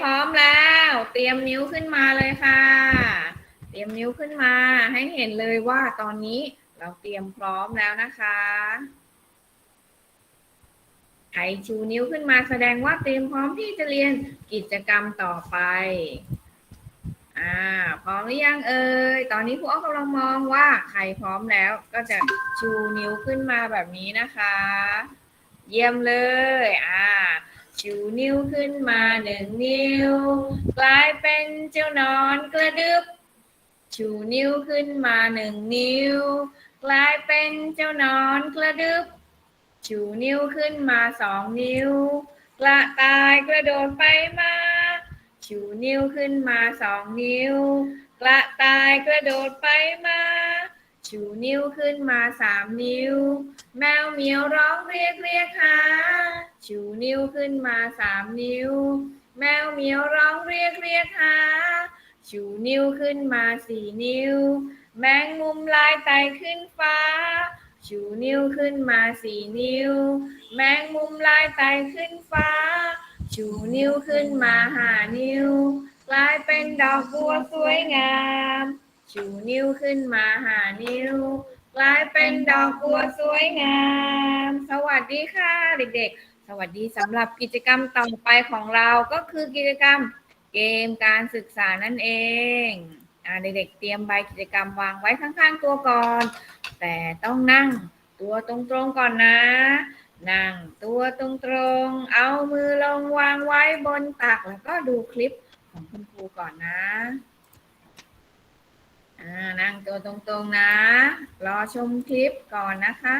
พร้อมแล้ว เตรียมนิ้วขึ้นมาเลยค่ะ เตรียมนิ้วขึ้นมา ให้เห็นเลยว่าตอนนี้เราเตรียมพร้อมแล้วนะคะใครชูนิ้วขึ้นมาแสดงว่าเตรียมพร้อมที่จะเรียนกิจกรรมต่อไป อ่า พร้อมหรือยังเอ่ย ตอนนี้ครูอ้อกำลังมองว่าใครพร้อมแล้วก็จะชูนิ้วขึ้นมาแบบนี้นะคะ เยี่ยมเลย อ่า ชูนิ้วขึ้นมาหนึ่งนิ้ว กลายเป็นเจ้านอนกระดึบ ชูนิ้วขึ้นมาหนึ่งนิ้ว กลายเป็นเจ้านอนกระดึบ ชูนิ้วขึ้นมาสองนิ้ว กระต่ายกระโดดไปมา ชูนิ้วขึ้นมาสองนิ้ว กระต่ายกระโดดไปมา ชูนิ้วขึ้นมาสามนิ้ว แมวเหมียวร้องเรียกเรียกหาชูนิ้วขึ้นมาสามนิ้ว แมวเหมียวร้องเรียกเรียกหาชูนิ้วขึ้นมาสี่นิ้ว แมงมุมลายไตขึ้นฟ้า ชูนิ้วขึ้นมาสี่นิ้ว แมงมุมลายไตขึ้นฟ้า ชูนิ้วขึ้นมาห้านิ้ว กลายเป็นดอกบัวสวยงาม ชูนิ้วขึ้นมาหานิ้ว กลายเป็นดอกบัวสวยงาม สวัสดีค่ะเด็กๆ สวัสดีสำหรับกิจกรรมต่อไปของเราก็คือกิจกรรมเกมการศึกษานั่นเองอ่าเด็กๆเตรียมใบกิจกรรมวางไว้ข้างๆตัวก่อน แต่ต้องนั่งตัวตรงๆก่อนนะ นั่งตัวตรงๆ เอามือลงวางไว้บนตักแล้วก็ดูคลิปของคุณครูก่อนนะ นั่งตัวตรงๆนะ รอชมคลิปก่อนนะคะ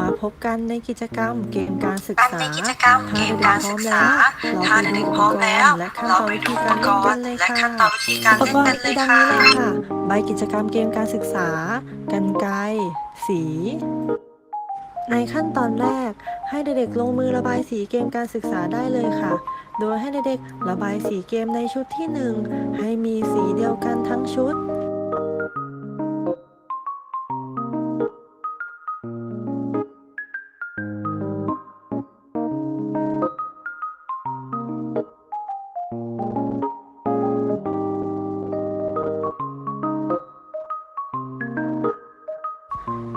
มาพบกันในกิจกรรมเกมการศึกษาในกิจกรรมเกมการศึกษาถ้าเด็กๆพร้อมแล้วและขั้นเราตอนไปวิดูธีอุการปเล่นกกันเลยค่ะรณ์และขั้นตอนวิธีการอุปเล่นกกัรนณ์เลยมีดังค่ะนี้เลยค่ะใบกิจกรรมเกมการศึกษา กันไกรสี ในขั้นตอนแรกให้เด็กๆลงมือระบายสีเกมการศึกษาได้เลยค่ะ โดยให้เด็กๆระบายสีเกมในชุดที่หนึ่งให้มีสีเดียวกันทั้งชุด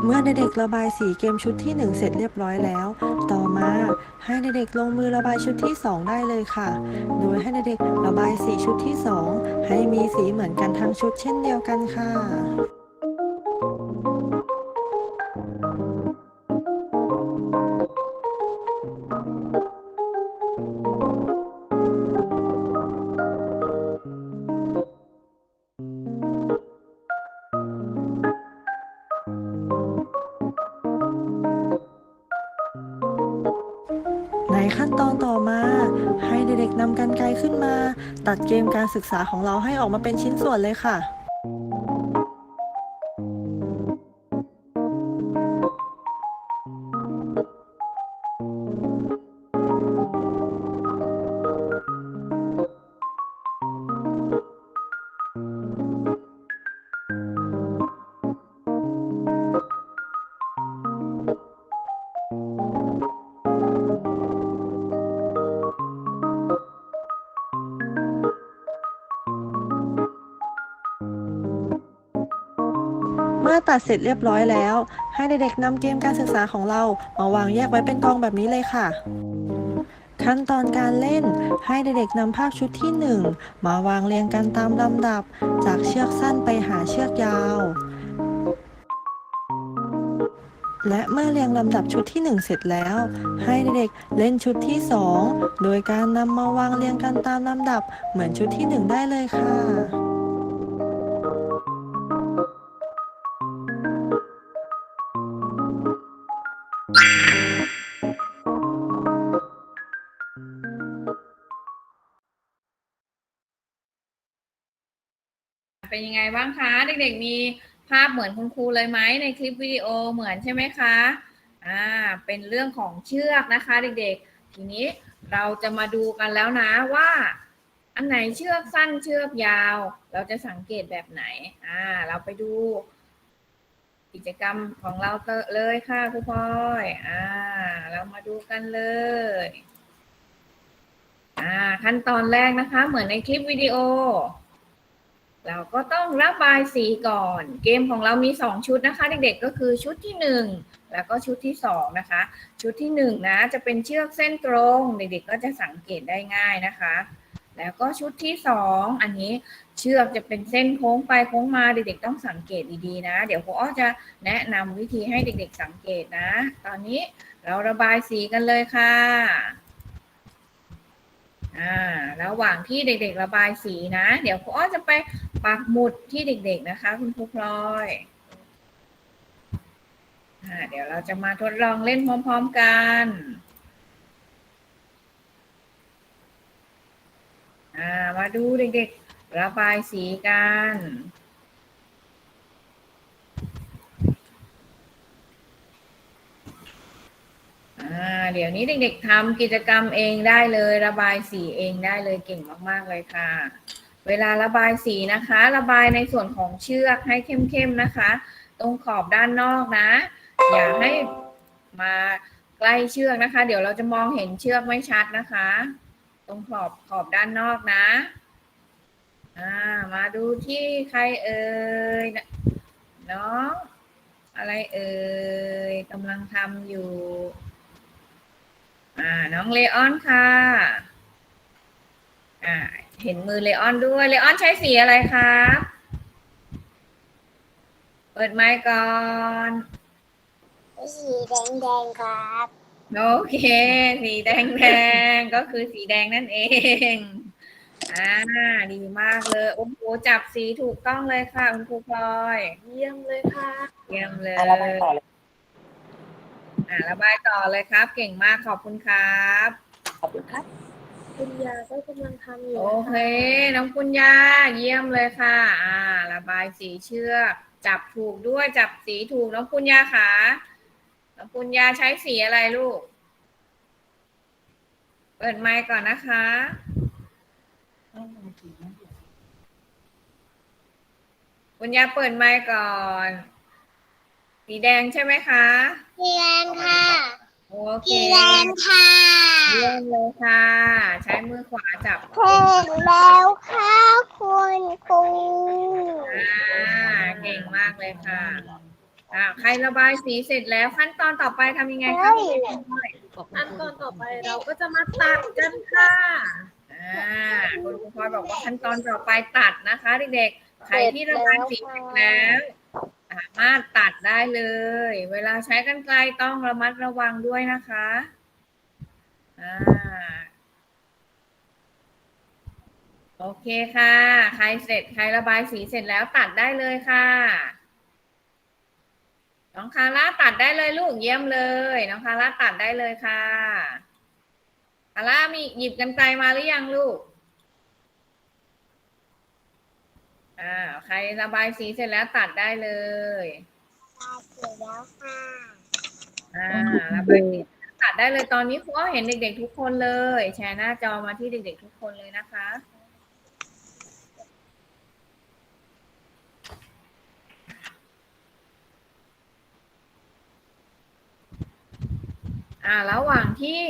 เมื่อเด็กๆระบายสีเกมชุดที่ 1 เสร็จเรียบร้อยแล้ว ต่อมาให้เด็กๆลงมือระบายชุดที่ 2 ได้เลยค่ะ โดยให้เด็กๆระบายสีชุดที่ 2 ให้มีสีเหมือนกันทั้งชุดเช่นเดียวกันค่ะ ตัดเกมการศึกษาของเราให้ออกมาเป็นชิ้นส่วนเลยค่ะ ตัดเสร็จเรียบร้อยแล้ว ให้เด็กๆนำเกมการศึกษาของเรา มาวางแยกไว้เป็นกองแบบนี้เลยค่ะ ขั้นตอนการเล่นให้เด็กๆนำภาพชุดที่ 1 มาวางเรียงกันตามลำดับ จากเชือกสั้นไปหาเชือกยาว และเมื่อเรียงลำดับชุดที่ 1 เสร็จแล้ว ให้เด็กๆเล่นชุดที่ 2 โดยการนำมาวางเรียงกันตามลำดับ เหมือนชุดที่ 1 ได้เลยค่ะ เป็นยังไงบ้างคะ เด็กๆมีภาพเหมือนคุณครูเลยไหมในคลิปวิดีโอเหมือนใช่ไหมคะอ่าเป็นเรื่องของเชือกนะคะเด็กๆ ทีนี้เราจะมาดูกันแล้วนะว่า อันไหนเชือกสั้นเชือกยาว เราจะสังเกตแบบไหนอ่าเราไปดู กิจกรรมของเราเลยค่ะครูพลอยอ่าเรามาดูกันเลยอ่าขั้นตอนแรกนะคะ เหมือนในคลิปวิดีโอ เราก็ต้องระบายสีก่อน เกมของเรามีสองชุดนะคะ เด็กๆก็คือชุดที่หนึ่งแล้วก็ชุดที่สองนะคะ ชุดที่หนึ่งนะจะเป็นเชือกเส้นตรง เด็กๆก็จะสังเกตได้ง่ายนะคะ แล้วก็ชุดที่สองอันนี้เชือกจะเป็นเส้นโค้งไปโค้งมาเด็กๆต้องสังเกตดีๆนะ เดี๋ยวครูอ้อจะแนะนำวิธีให้เด็กๆสังเกตนะ ตอนนี้เราระบายสีกันเลยค่ะ อ่าระหว่างที่เด็ก ๆ ระบายสีนะ เดี๋ยวครูอ้อจะไปปักหมุดที่เด็ก ๆ นะคะ คุณครูพลอยอ่าเดี๋ยวเราจะมาทดลองเล่นพร้อม ๆ กันอ่ามาดูเด็ก ๆ ระบายสีกัน อ่า เดี๋ยวนี้เด็กๆทำกิจกรรมเองได้เลย ระบายสีเองได้เลยเก่งมากๆเลยค่ะ เวลาระบายสีนะคะ ระบายในส่วนของเชือกให้เข้มๆนะคะ ตรงขอบด้านนอกนะ อย่าให้มาใกล้เชือกนะคะ เดี๋ยวเราจะมองเห็นเชือกไม่ชัดนะคะ ตรงขอบขอบด้านนอกนะอ่ามาดูที่ใครเอ่ยนะน้องอะไรเอ่ยกำลังทำอยู่ อ่าน้องเลออนค่ะอ่าเห็นมือเลออนด้วยเลออนใช้สีอะไรครับเปิดไมค์ก่อนสีแดงๆครับโอเค สีแดงแดงๆก็คือสีแดงนั่นเองอ่าดีมากเลยโอ้โหจับสีถูกต้องเลยค่ะคุณครูพลอย เยี่ยมเลยค่ะ เยี่ยมเลย อะระบายต่อเลยอ่าระบายต่อเลยครับ เก่งมากขอบคุณครับ ขอบคุณครับ คุณยาก็กำลังทำอยู่โอเคน้องปุญญาเยี่ยมเลยค่ะ อ่า ระบายสีเชือกจับถูกด้วยจับสีถูกน้องปุญญาค่ะน้องปุญญาใช้สีอะไรลูก เปิดไมค์ก่อนนะคะ ปุญญาเปิดไมค์ก่อน สีแดงใช่ไหมคะ สีแดงค่ะโอเคสีแดงค่ะเยี่ยมเลยค่ะ ใช้มือขวาจับเห็นแล้วค่ะคุณครูอ่าเก่งมากเลยค่ะอ่าใครระบายสีเสร็จแล้วขั้นตอนต่อไปทำยังไงคะขั้นตอนต่อไปเราก็จะมาตัดกันค่ะอ่าคุณครูพลอยบอกว่าขั้นตอนต่อไปตัดนะคะเด็กๆ ใครที่ระบายสีเสร็จแล้วสามารถตัดได้เลย เวลาใช้กรรไกรต้องระมัดระวังด้วยนะคะอ่าโอเคค่ะ ใครเสร็จ ใครระบายสีเสร็จแล้วตัดได้เลยค่ะ น้องคาร่าตัดได้เลยลูกเยี่ยมเลย น้องคาร่าตัดได้เลยค่ะคาร่ามีหยิบกันไกลมาหรือยังลูก อ่าใครระบายสีเสร็จแล้วตัดได้เลยเสร็จแล้วค่ะอ่าระบายสีตัดได้เลยตอนนี้ครูก็เห็นเด็กๆทุกคนเลย แชร์หน้าจอมาที่เด็กๆทุกคนเลยนะคะ อ่าระหว่างที่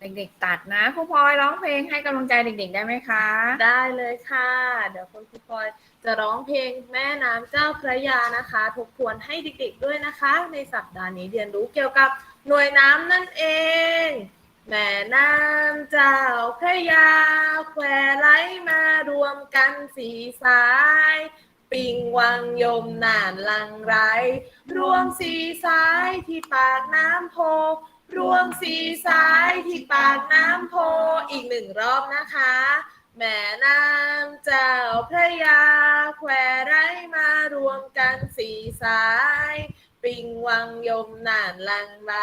เด็กๆ ตัดนะครูพลอยร้องเพลงให้กำลังใจเด็กๆ ได้ไหมคะ ได้เลยค่ะ เดี๋ยวคุณครูพลอยจะร้องเพลงแม่น้ำเจ้าพระยานะคะ ทบทวนให้เด็กๆด้วยนะคะ ในสัปดาห์นี้เรียนรู้เกี่ยวกับหน่วยน้ำนั่นเอง แม่น้ำเจ้าพระยา แควไหลมารวมกันสีสาย ปิงวังยมนานลังไร รวมสีสายที่ปากน้ำโพ รวมสีสายที่ปากน้ำโพอีกหนึ่งรอบนะคะ แม่น้ำเจ้าพระยา แควไรมารวมกันสีสาย ปิงวังยมนานลังไร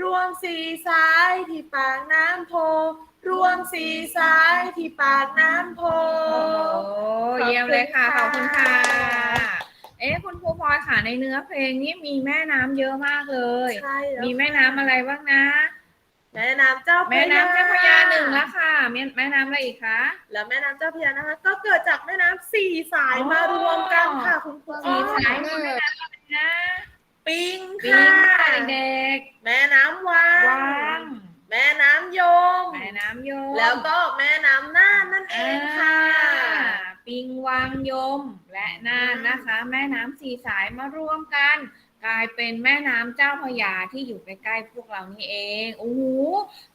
รวมสีสายที่ปากน้ำโพ รวมสีสายที่ปากน้ำโพ โอ้เยี่ยมเลยค่ะ ขอบคุณค่ะ เอ๊ะคุณครูพลอยค่ะในเนื้อเพลงนี้มีแม่น้ำเยอะมากเลย ใช่แล้วมีแม่น้ำอะไรบ้างนะ แม่น้ำเจ้าพระแม่ยาน้ำเจ้าพระยาหนึ่งแล้วค่ะแม่แม่น้ำอะไรอีกคะ แล้วแม่น้ำเจ้าพระยานะคะ ก็เกิดจากแม่น้ำสี่สายอ๋อ มารวมกันค่ะคุณครูสีสายมีแม่น้ำอะไรนะปิงปิงค่ะค่ะเด็กแม่น้ำวัๆงวางแม่น้ำยม แม่น้ำโยมแล้วก็แม่น้ำน่านนั่นเองค่ะอ่า ปิงวางยมและน่านนะคะ แม่น้ำสี่สายมารวมกัน กลายเป็นแม่น้ำเจ้าพระยาที่อยู่ใกล้ๆพวกเรานี่เองโอ้โห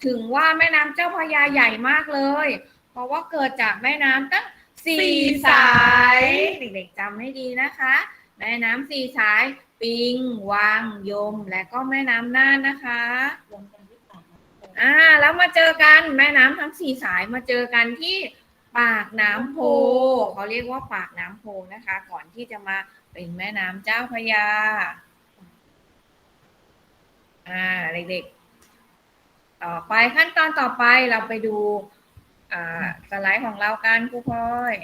ถึงว่าแม่น้ำเจ้าพระยาใหญ่มากเลย เพราะว่าเกิดจากแม่น้ำตั้งสี่สาย เด็กๆจำให้ดีนะคะ แม่น้ำสี่สาย ปิงวางยม และก็แม่น้ำน่านนะคะอ่าแล้วมาเจอกันแม่น้ำทั้งสี่สายมาเจอกันที่ ปากน้ำโพเขาเรียกว่าปากน้ำโพนะคะ ก่อนที่จะมาเป็นแม่น้ำเจ้าพระยา อ่าเด็กๆ ต่อไปขั้นตอนต่อไปเราไปดู อ่าสไลด์ของเรากันครูพลอย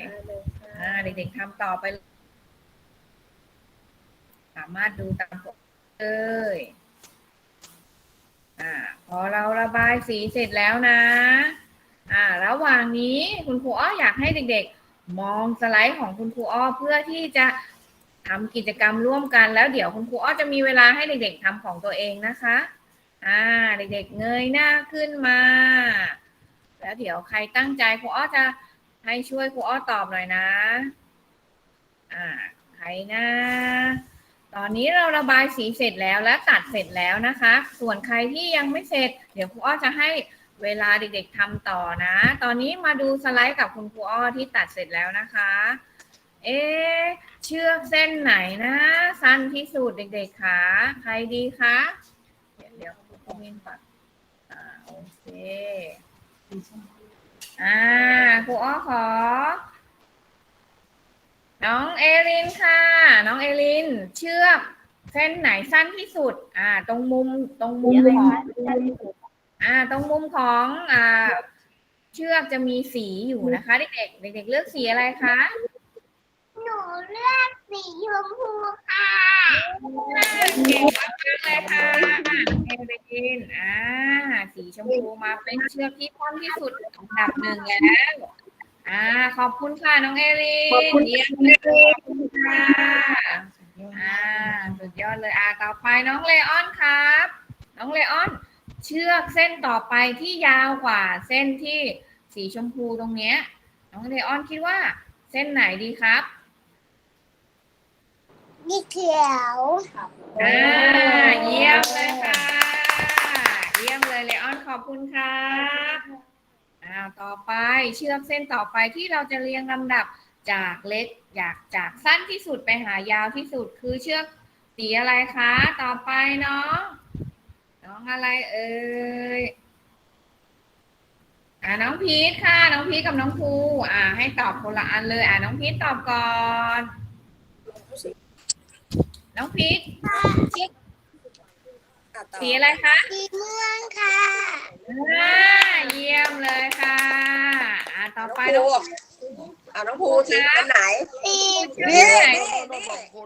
อ่าเด็กๆทำต่อไป สามารถดูตามปกเลยอ่าพอเราระบายสีเสร็จแล้วนะ อ่าระหว่างนี้คุณครูอ้ออยากให้เด็กๆ มองสไลด์ของคุณครูอ้อเพื่อที่จะทำกิจกรรมร่วมกันแล้วเดี๋ยวคุณครูอ้อจะมีเวลาให้เด็กๆทำของตัวเองนะคะ อ่าเด็กๆ เงยหน้าขึ้นมา แล้วเดี๋ยวใครตั้งใจครูอ้อจะให้ช่วยครูอ้อตอบหน่อยนะ อ่าใครนะ ตอนนี้เราระบายสีเสร็จแล้วและตัดเสร็จแล้วนะคะ ส่วนใครที่ยังไม่เสร็จ เดี๋ยวครูอ้อจะให้ เวลาเด็กๆทำต่อนะ ตอนนี้มาดูสไลด์กับคุณครูอ้อที่ตัดเสร็จแล้วนะคะ เอ๊ะเชือกเส้นไหนนะ สั้นที่สุดเด็กๆคะใครดีคะเดี๋ยวเดี๋ยวครูมินตัดอ่าโอเคอ่าครูอ้อขอ น้องเอลินค่ะ น้องเอลิน เชือกเส้นไหนสั้นที่สุด อ่า ตรงมุมตรงมุมของ อ่าตรงมุมของอ่าเชือกจะมีสีอยู่นะคะเด็กๆเด็กๆเลือกสีอะไรคะหนูเลือกสีชมพูค่ะเก่งมากๆเลยค่ะเอลินอ่าสีชมพูมาเป็นเชือกที่พ้นที่สุดอันดับหนึ่งแล้วอ่าขอบคุณค่ะน้องเอลินเยี่ยมเลยขอบคุณค่ะอ่าสุดยอดเลยอ่าต่อไปน้องเลออนครับ น้องเลออน เชือกเส้นต่อไปที่ยาวกว่าเส้นที่สีชมพูตรงเนี้ยน้องเลออนคิดว่า เส้นไหนดีครับนี่เขียวอ่าเยี่ยมเลยค่ะ เยี่ยมเลยเลออนขอบคุณครับอ่าต่อไปเชือกเส้นต่อไปที่เราจะเรียงลำดับจากเล็กจากจากสั้นที่สุดไปหายาวที่สุดคือเชือกสีอะไรคะ ต่อไปน้อง น้องอะไรเอ่ยอ่าน้องพีทค่ะ น้องพีทกับน้องภูอ่า ให้ตอบคนละอันเลย อ่าน้องพีทตอบก่อน น้องพีทสีอะไรคะสีม่วงค่ะอ่าเยี่ยมเลยค่ะ อ่าต่อไปน้อง อ่าน้องภูทีอันไหนสีเชือกนี่เส้นไหนนี่นี่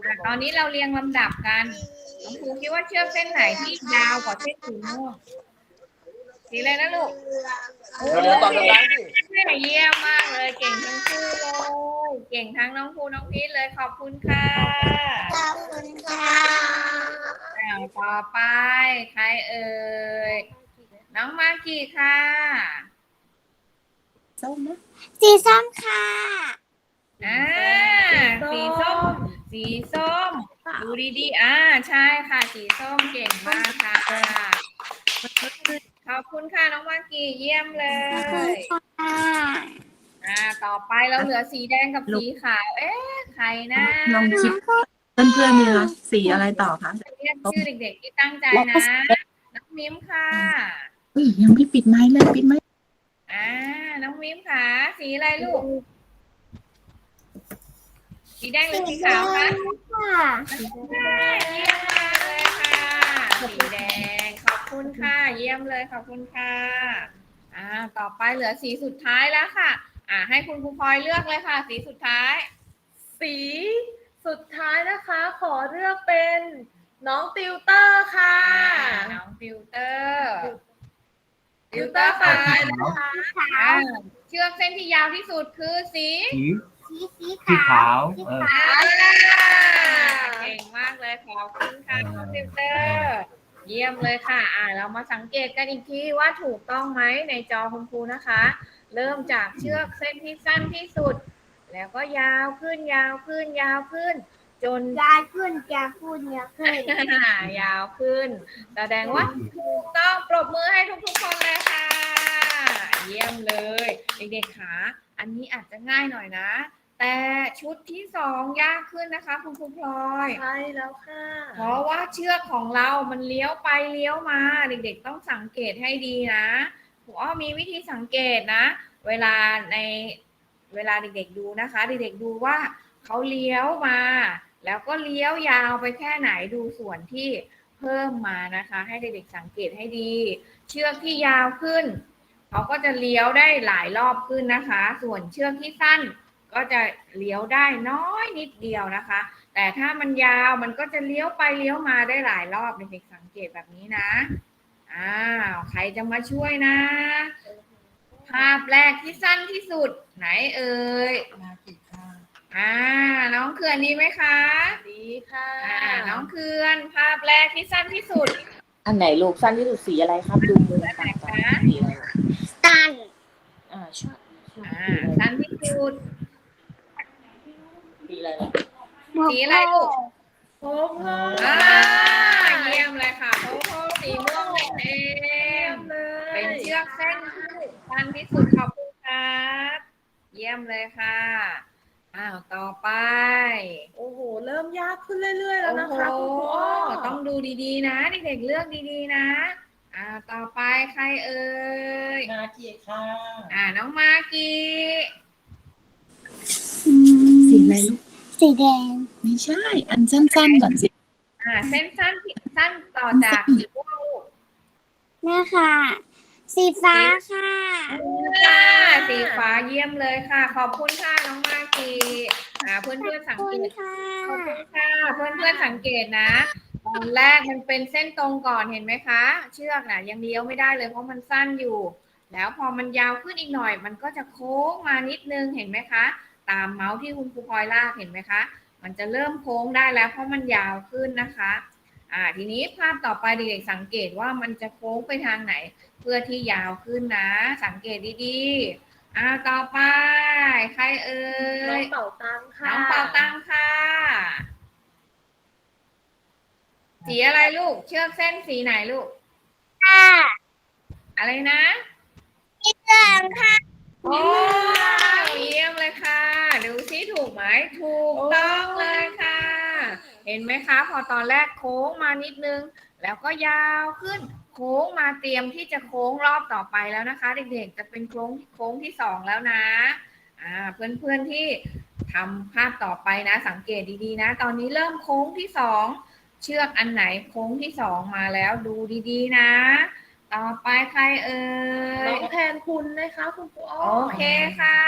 อะตอนนี้เราเรียงลำดับกันน้องครูคิดว่าเชือกเส้นไหนที่ยาวกว่าเส้นสีม่วงสีอะไรนะลูกเดี๋ยวตอนนั้นดิเยี่ยมมากเลย เก่งทั้งคู่เลยเก่งทั้งน้องครูน้องพีทเลยขอบคุณค่ะขอบคุณค่ะอ่าต่อไปใครเอ่ยน้องมากี่ค่ะ สีส้มค่ะ อ่าสีส้ม สีส้ม ดูดีๆ อ่า ใช่ค่ะ สีส้มเก่งมากค่ะ ขอบคุณค่ะ น้องมากีเยี่ยมเลขอบคุณยค่ะอ่า ต่อไปเราเหลือสีแดงกับสีขาว เอ๊ะ ใครนะลองคิดเพื่อนๆมีละสีอะไรต่อคะเรียกชื่อเด็กๆที่ตั้งใจนะ น้องมิมค่ะเฮ้ยยังไม่ปิดไม้เลยปิดไม้ อ่า น้องมิมค่ะ สีอะไรลูก สีแดงหรือสีขาวคะค่ะเยี่ยมมากเลยค่ะ สีแดง ขอบคุณค่ะ เยี่ยมเลยขอบคุณค่ะ อ่า ต่อไปเหลือสีสุดท้ายแล้วค่ะ อ่า ให้คุณครูพลอยเลือกเลยค่ะ สีสุดท้าย สีสุดท้ายนะคะ ขอเลือกเป็นน้องติวเตอร์ค่ะอ่าน้องฟิลเตอร์ ติวเตอร์ค่ะนะคะอ่าเชือกเส้นที่ยาวที่สุดคือสีสีสีสีสีขาวขาวเออ อ่าเก่เก่งมากเลยขอบคุณค่ะน้องติวเตอร์ เยี่ยมเลยค่ะ อ่า เรามาสังเกตกันอีกทีว่าถูกต้องไหมในจอคุณครูนะคะ เริ่มจากเชือกเส้นที่สั้นที่สุด แล้วก็ยาวขึ้นยาวขึ้นยาวขึ้น จนยายขึ้นยายขึ้นยายขึ้น ยาวขึ้น แสดงว่าถูกต้องปรบมือให้ทุกๆคนเลยค่ะ เยี่ยมเลยเด็กๆขาอันนี้อาจจะง่ายหน่อยนะ แต่ชุดที่สองยากขึ้นนะคะ คุณครูพลอยใช่แล้วค่ะ เพราะว่าเชือกของเรามันเลี้ยวไปเลี้ยวมา เด็กๆต้องสังเกตให้ดีนะผมอ้อมีวิธีสังเกตนะ เวลาในเวลาเด็กๆดูนะคะ เด็กๆดูว่าเขาเลี้ยวมา แล้วก็เลี้ยวยาวไปแค่ไหนดูส่วนที่เพิ่มมานะคะ ให้เด็กๆสังเกตให้ดี เชือกที่ยาวขึ้น เขาก็จะเลี้ยวได้หลายรอบขึ้นนะคะ ส่วนเชือกที่สั้นก็จะเลี้ยวได้น้อยนิดเดียวนะคะ แต่ถ้ามันยาวมันก็จะเลี้ยวไปเลี้ยวมาได้หลายรอบเด็กๆสังเกตแบบนี้นะอ้าวใครจะมาช่วยนะ ภาพแรกที่สั้นที่สุดไหนเอ่ย อ่า น้องเขื่อนดีไหมคะ ดีค่ะอ่า น้องเขื่อนภาพแรกที่สั้นที่สุดอันไหนลูกสั้นที่สุดสีอะไรครับ ดูมือต่างกันสีอะไรลูกตันอ่าช่วยอ่าสั้นที่สุดสีอะไรล่ะสีอะไรลูกโอ้โหอ่าเยี่ยมเลยค่ะโอ้โหสีม่วงนั่นเองเลยเป็นเชือกเส้นที่สั้นที่สุดขอบคุณครับเยี่ยมเลยค่ะ อ้าวต่อไปโอ้โห เริ่มยากขึ้นเรื่อยๆแล้วโอ้นะโหคะคุณครูอ้อต้องดูดีๆ นะเด็กๆเลือกดีๆ นะ อ่าต่อไปใครเอ่ยนาเกียค่ะ อ่าน้องมากีสีอะไรลูกสีแดง ไม่ใช่ อันสั้นๆก่อนสิอ่าเส้นสั้นที่สั้นต่อจากสีม่วงลูกนะคะ สีฟ้าค่ะ ค่ะสีฟ้าเยี่ยมเลยค่ะ ขอบคุณค่ะน้องมากีอ่าเพื่อนๆสังคุเกณตค่ะ ขอบคุณค่ะเพื่อนๆสังเกตนะตอนแรกมันเป็นเส้นตรงก่อนเห็นไหมคะ เชือกน่ะยังเลี้ยวไม่ได้เลยเพราะมันสั้นอยู่ แล้วพอมันยาวขึ้นอีกหน่อย มันก็จะโค้งมานิดนึงเห็นไหมคะ ตามเมาส์ที่คุณครูพลอยลากเห็นไหมคะ มันจะเริ่มโค้งได้แล้วเพราะมันยาวขึ้นนะคะ อ่าทีนี้ภาพต่อไปเด็กๆสังเกตว่ามันจะโค้งไปทางไหน เพื่อที่ยาวขึ้นนะ สังเกตดีๆอ่าต่อไปใครเอ่น้อยงเป่าตังค่ะน้องเป่าตังค่ะ สีอะไรลูก เชือกเส้นสีไหนลูก ค่ะอะไรนะสีเหลืองค่ะ โอ้เยี่ยมเลยค่ะ ดูซิถูกไหมถูกต้องเลยค่ะ เห็นไหมคะ พอตอนแรกโค้งมานิดนึง แล้วก็ยาวขึ้นโค้งมาเตรียมที่จะโค้งรอบต่อไปแล้วนะคะ เด็กๆ จะเป็นโค้งโค้งที่สองแล้วนะอ่าเพื่อนๆที่ทำภาพต่อไปนะ สังเกตดีๆนะ ตอนนี้เริ่มโค้งที่สองเชือกอันไหนโค้งที่สองมาแล้วดูดีๆนะ ต่อไปใครเอ่น้อยงแทนคุณนะคะคุณครูอ้อโอเคค่ะ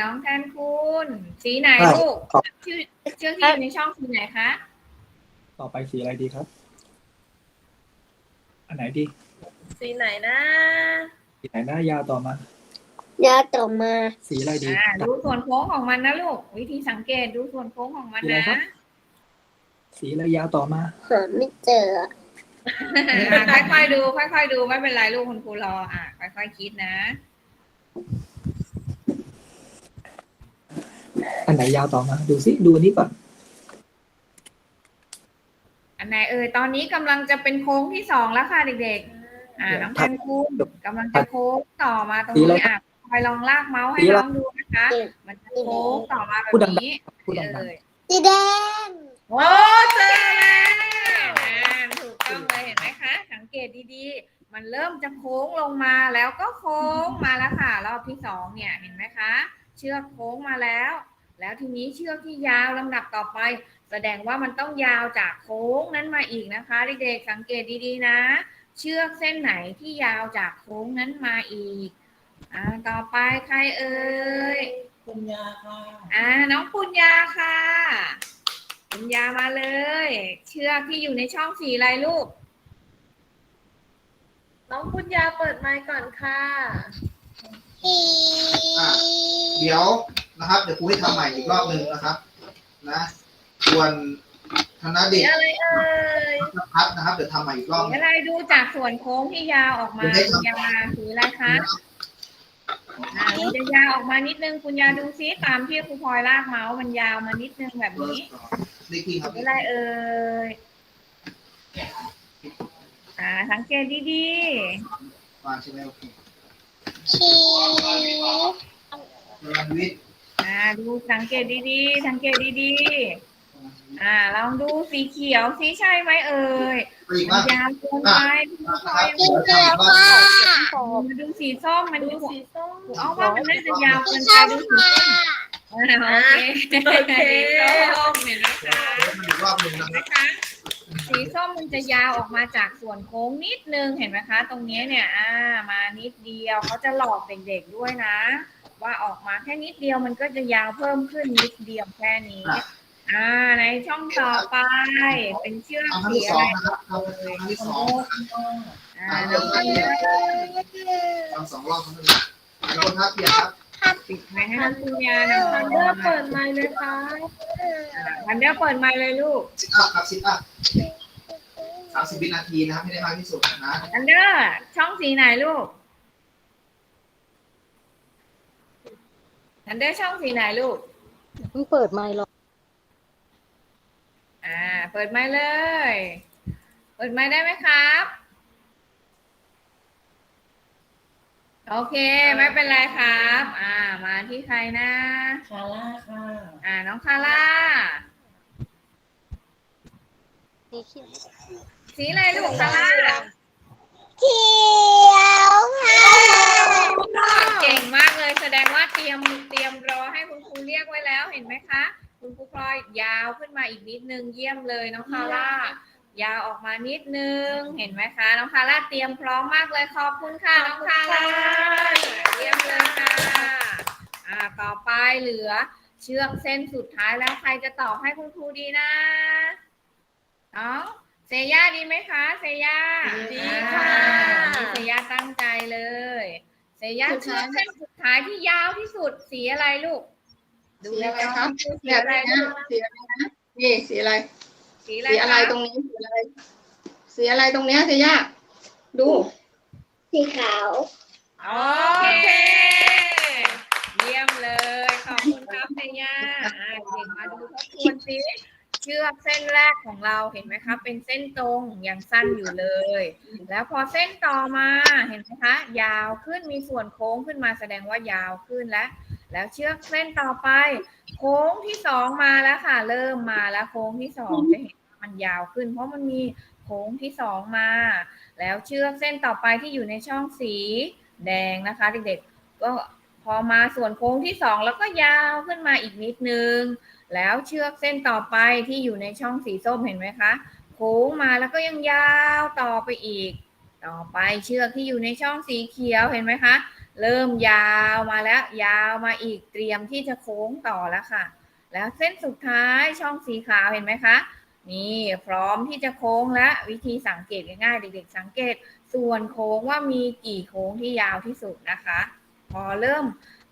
น้องแทนคุณ สีไหนลูกชื่อชื่อที่อยู่ในช่องสีไหนคะ ต่อไปสีอะไรดีครับ อันไหนดีสีไหนนะสีไหนหน้ายาวต่อมา ยาต่อมา สีอะไรดี อ่าดูส่วนโค้งของมันนะลูก วิธีสังเกตดูส่วนโค้งของมันสีอะไรนะครับ สีอะไรยาวต่อมา หาไม่เจอ อ่าค่อยๆดู ค่อยๆดูไม่เป็นไรลูกคุณครูรออ่าค่อยๆคิดนะ อันไหนยาวต่อมา ดูสิดูอันนี้ก่อน อันไหนเอ่ยตอนนี้กำลังจะเป็นโค้งที่สองแล้วค่ะเด็กๆ อ่าน้องแทนคุณกำลังจะโค้งต่อมาตรงนี้อะคอยลองลากเมาส์ให้น้องดูนะคะ มันจะโค้งต่อมาแบบนี้พูดดังเอ่ยสีแดงโอ้เจอแล้วอ่าถูกต้องเลยเห็นไหมคะ สังเกตดีๆ มันเริ่มจะโค้งลงมาแล้วก็โค้งมาแล้วค่ะ รอบที่สองเนี่ยเห็นไหมคะ เชือกโค้งมาแล้ว แล้วทีนี้เชือกที่ยาวลำดับต่อไป แสดงว่ามันต้องยาวจากโค้งนั้นมาอีกนะคะเด็กๆสังเกตดีๆนะ เชือกเส้นไหนที่ยาวจากโค้งนั้นมาอีกอ่าต่อไปใครเอ่ยคุณยาค่ะอ่าน้องปุญญาค่ะปุญญามาเลย เชือกที่อยู่ในช่องสีอะไรลูก น้องปุญญาเปิดไมค์ก่อนค่ะสีอะเดี๋ยวนะครับ เดี๋ยวครูให้ทำใหม่อีกรอบหนึ่งนะครับ นะ ส่วนทธนสีเดชอะไรเอ่ยพัฒน์นะครับ เดี๋ยวทำใหม่อีกรอบสีอะไรดูจากส่วนโค้งที่ยาวออกมาคุณยาสีอะไรคะอ่ามันจะยาวออกมานิดนึงคุณยาดูซิตามที่ครูพลอยลากเมาส์มันยาวมานิดนึงแบบนี้เลขที่ครับสีอะไรเอ่ยอ่าสังเกตดีวางใช่ไหมโอเคขีพลังวิทย์ๆอ่าดูสังเกตดีๆ สังเกตดีๆ อ่าลองดูสีเขียวสีใช่ไหมเอ่ยไปอีกมับ้านงยาวเกินไปคุณครูพลอยยังเดี๋ยวไม่ทำอีกบ้างมาดูสีส้มมันดูสีส้มเอาว่ามันน่าจะยาวเกินไปส้มดูสีค่ะอ่าโอเคโอเคสีส้มเห็นไหมคะเดี๋ยวทำอีกรอบหนึ่งนะเห็นคไหมรับคะสีส้มมันจะยาวออกมาจากส่วนโค้งนิดนึงเห็นไหมคะ ตรงนี้เนี่ยอ่ามานิดเดียวเขาจะหลอกเด็กๆด้วยนะ ว่าออกมาแค่นิดเดียวมันก็จะยาวเพิ่มขึ้นนิดเดียวแค่นี้ อ่าในช่องต่อไป เป็นเชือกทำครั้งสีที่สอะอไรงนะครับทำครั้งที่สองนะครับอ่าน้องคนนี้ทำสองรอบครั้งหนึ่งทุกคนครับเปลี่ยนครับปิดไมค์ให้น้องคุณยานะทัคะนเดอร์เปิดไมค์เลยค่ะวันเดียวเปิดไมค์เลยลูกซิทอัพครับซิทอัพสามสิบวินาทีนะครับให้ได้มากที่สุดนะอันเดอร์ช่องสีไหนลูกอันเดอร์ช่องสีไหนลูกเพิ่งเปิดไมค์หรอ อ่า เปิดไมค์เลย เปิดไมค์ได้ไหมครับ โอเค ไม่เป็นไรครับ อ่า มาที่ใครนะ คาร่าค่ะอ่า น้องคาร่า สีเขียวสีอะไรลูกคาร่า เขียวค่ะ เก่งมากเลยแสดงว่าเตรียมเตรียมรอให้คุณครูเรียกไว้แล้วเห็นไหมคะ คุณครูพลอยยาวขึ้นมา อีกนิดนึงเยี่ยมเลยน้องคาร่ายาวออกมานิดนึง เห็นไหมคะ น้องคาร่าเตรียมพร้อมมากเลยขอบคุณค่ะน้องคาร่าเยี่ยมเลยค่ะอ่าต่อไปเหลือ เชือกเส้นสุดท้ายแล้วใครจะตอบให้คุณครูดีนะน้องเซย่าดีไหมคะ เซย่าดีค่ะอ่าเซย่าตั้งใจเลยเซย่าเชือกเส้นสุดท้ายที่ยาวที่สุดสีอะไรลูก ดูในจอสีอะไรลูกสีอะไรนะ นี่สีอะไร สีอะไรสีอะไรคตรงนี้สีอะไร สีอะไรตรงเนี้ยเสียากดู สีขาว โอเค เยี่ยมเลย ขอบคุณครับเซย่าอ่าเด็กมาดูทบทวนสิเชือกเส้นแรกของเราเห็นไหมคะเป็นเส้นตรงยังสั้นอยู่เลย แล้วพอเส้นต่อมาเห็นไหมคะ ยาวขึ้นมีส่วนโค้งขึ้นมาแสดงว่ายาวขึ้นแล้ว แล้วเชือกเส้นต่อไป โค้งที่สองมาแล้วค่ะ เริ่มมาแล้วโค้งที่สองจะเห็นว่ามันยาวขึ้น เพราะมันมีโค้งที่สองมา แล้วเชือกเส้นต่อไปที่อยู่ในช่องสีแดงนะคะเด็กๆก็พอมาส่วนโค้งที่สองแล้วก็ยาวขึ้นมาอีกนิดนึง แล้วเชือกเส้นต่อไปที่อยู่ในช่องสีส้มเห็นไหมคะโค้งมาแล้วก็ยังยาวต่อไปอีก ต่อไปเชือกที่อยู่ในช่องสีเขียวเห็นไหมคะ เริ่มยาวมาแล้ว ยาวมาอีกเตรียมที่จะโค้งต่อแล้วค่ะ แล้วเส้นสุดท้ายช่องสีขาวเห็นไหมคะนี่พร้อมที่จะโค้งและวิธีสังเกตง่ายๆเด็กๆสังเกต ส่วนโค้งว่ามีกี่โค้งที่ยาวที่สุดนะคะ พอเริ่ม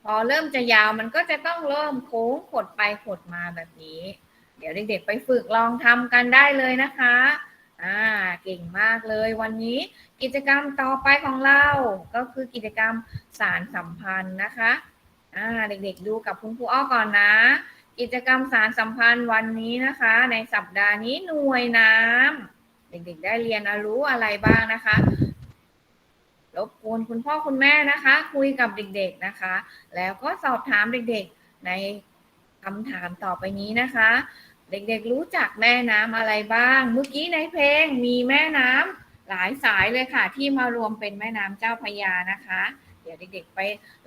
พอเริ่มจะยาวมันก็จะต้องเริ่มโค้งขดไปขดมาแบบนี้ เดี๋ยวเด็กๆไปฝึกลองทำกันได้เลยนะคะ อ่าเก่งมากเลยวันนี้กิจกรรมต่อไปของเราก็คือกิจกรรมสารสัมพันธ์นะคะอ่าเด็กๆดูกับคุณครูอ้อก่อนนะ กิจกรรมสารสัมพันธ์วันนี้นะคะ ในสัปดาห์นี้หน่วยน้ำเด็กๆได้เรียนรู้อะไรบ้างนะคะรบกวนคุณพ่อคุณแม่นะคะ คุยกับเด็กๆนะคะ แล้วก็สอบถามเด็กๆในคำถามต่อไปนี้นะคะ เด็กๆรู้จักแม่น้ำอะไรบ้าง เมื่อกี้ในเพลงมีแม่น้ำหลายสายเลยค่ะ ที่มารวมเป็นแม่น้ำเจ้าพยานะคะ เดี๋ยวเด็กๆไป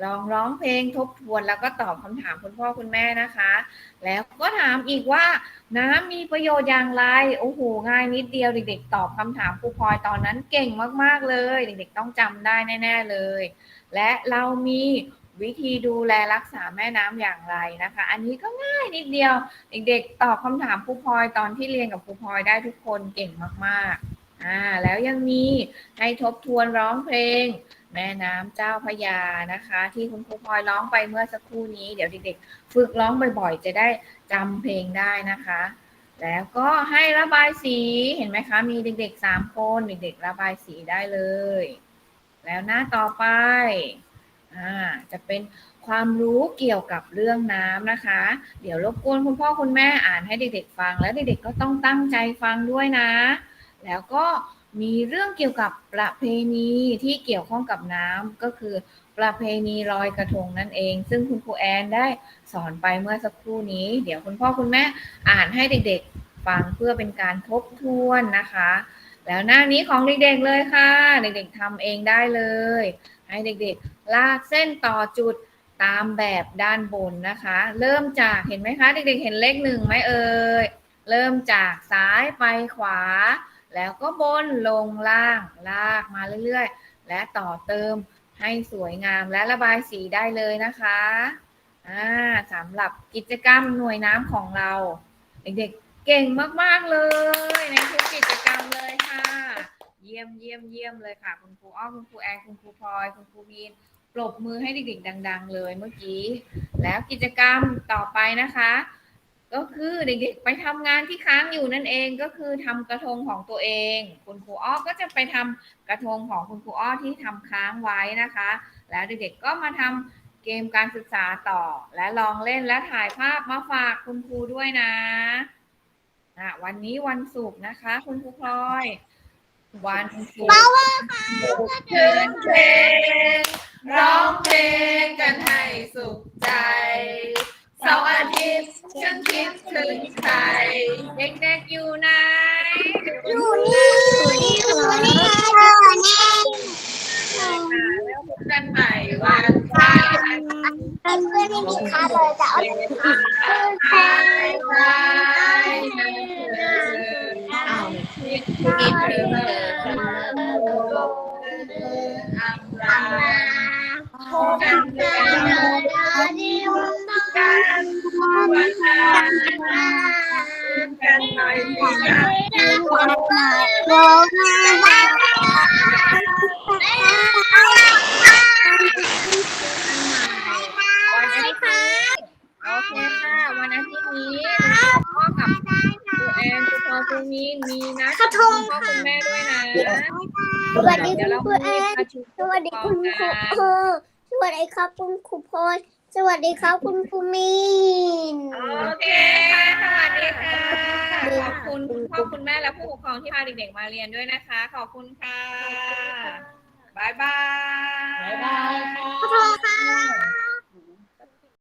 ลองร้องเพลงทบทวนแล้วก็ตอบคำถามคุณพ่อคุณแม่นะคะ แล้วก็ถามอีกว่าน้ำมีประโยชน์อย่างไร โอ้โหง่ายนิดเดียวเด็ก ๆ ตอบคำถามครูพลอยตอนนั้นเก่งมากๆเลย เด็กๆต้องจำได้แน่ ๆเลย และเรามี วิธีดูแลรักษาแม่น้ำอย่างไรนะคะ อันนี้ก็ง่ายนิดเดียว เด็กๆตอบคำถามครูพลอยตอนที่เรียนกับครูพลอยได้ทุกคนเก่งมากๆอ่าแล้วยังมีให้ทบทวนร้องเพลง แม่น้ำเจ้าพยานะคะ ที่คุณครูพลอยร้องไปเมื่อสักครู่นี้ เดี๋ยวเด็กๆ ฝึกร้องบ่อยๆ จะได้จำเพลงได้นะคะ แล้วก็ให้ระบายสีเห็นไหมคะ มีเด็กๆสามคนเด็กๆระบายสีได้เลย แล้วหน้าต่อไป อ่าจะเป็นความรู้เกี่ยวกับเรื่องน้ำนะคะ เดี๋ยวรบกวนคุณพ่อคุณแม่อ่านให้เด็กๆฟัง แล้วเด็กๆก็ต้องตั้งใจฟังด้วยนะ แล้วก็มีเรื่องเกี่ยวกับประเพณีที่เกี่ยวข้องกับน้ำก็คือประเพณีลอยกระทงนั่นเอง ซึ่งคุณครูแอนได้สอนไปเมื่อสักครู่นี้ เดี๋ยวคุณพ่อคุณแม่อ่านให้เด็กๆ ฟังเพื่อเป็นการทบทวนนะคะ แล้วหน้านี้ของเด็กๆเลยค่ะ เด็กๆทำเองได้เลย ให้เด็กๆ ลากเส้นต่อจุดตามแบบด้านบนนะคะ เริ่มจากเห็นไหมคะเด็กๆ เห็นเลขหนึ่งไหมเอ่ย เริ่มจากซ้ายไปขวา แล้วก็บนลงล่างลากมาเรื่อยๆ และต่อเติมให้สวยงามและระบายสีได้เลยนะคะอ่าสำหรับกิจกรรมหน่วยน้ำของเรา เด็กๆ เก่งมากๆเลยในทุกกิจกรรมเลยค่ะ เยี่ยมเยี่ยมเยี่ยมเลยค่ะ คุณครูอ้อคุณครูแอนคุณครูพลอยคุณครูบีนปรบมือให้เด็กๆดัง ๆ เลยเมื่อกี้ แล้วกิจกรรมต่อไปนะคะ ก็คือเด็กๆไปทำงานที่ค้างอยู่นั่นเองก็คือทำกระทงของตัวเอง คุณครูอ้อก็จะไปทำกระทงของคุณครูอ้อที่ทำค้างไว้นะคะ แล้วเด็กๆก็มาทำเกมการศึกษาต่อ และลองเล่นและถ่ายภาพมาฝากคุณครูด้วยนะอะวันนี้วันศุกร์นะคะ คุณครูพลอย วันศุกร์เชิญเพลงร้องเพลงกันให้สุขใจเสาร์อาทิตย์ฉันคิดถึงใครเด็กๆอยู่ไหนอยู่นี่อยู่นี่อยู่นี่ค่ะแล้วพบกันใหม่วันจันทร์เป็นเพื่อนที่มีค่าเลยแต่เอาบายบายนะเอคิดถึงเธอเสมออำลาพบกันเดื อนกันวันนั้นกันหน่อยสิจ๊ะ วันอาทิตย์นี้โอเคค่ะ วันอาทิตย์นี้พ่อกับครูแอนครูพอครูมีน มีนะคุณพ่อคุณแม่ด้วยนะสวัสดีเดี๋ยวคุเราณครูแอนประชุมสวัสดีคุณครูเออสวัสดีครับคุณครูพลอยสวัสดีครับคุณครูมีนโอเคสวัสดีค่ะขอบคุณคุณพ่อคุณแม่และผู้ปกครองที่พาเด็กๆมาเรียนด้วยนะคะ ขอบคุณค่ะบ๊ายบายบ๊ายบายค่ะขอบคุณค่ะ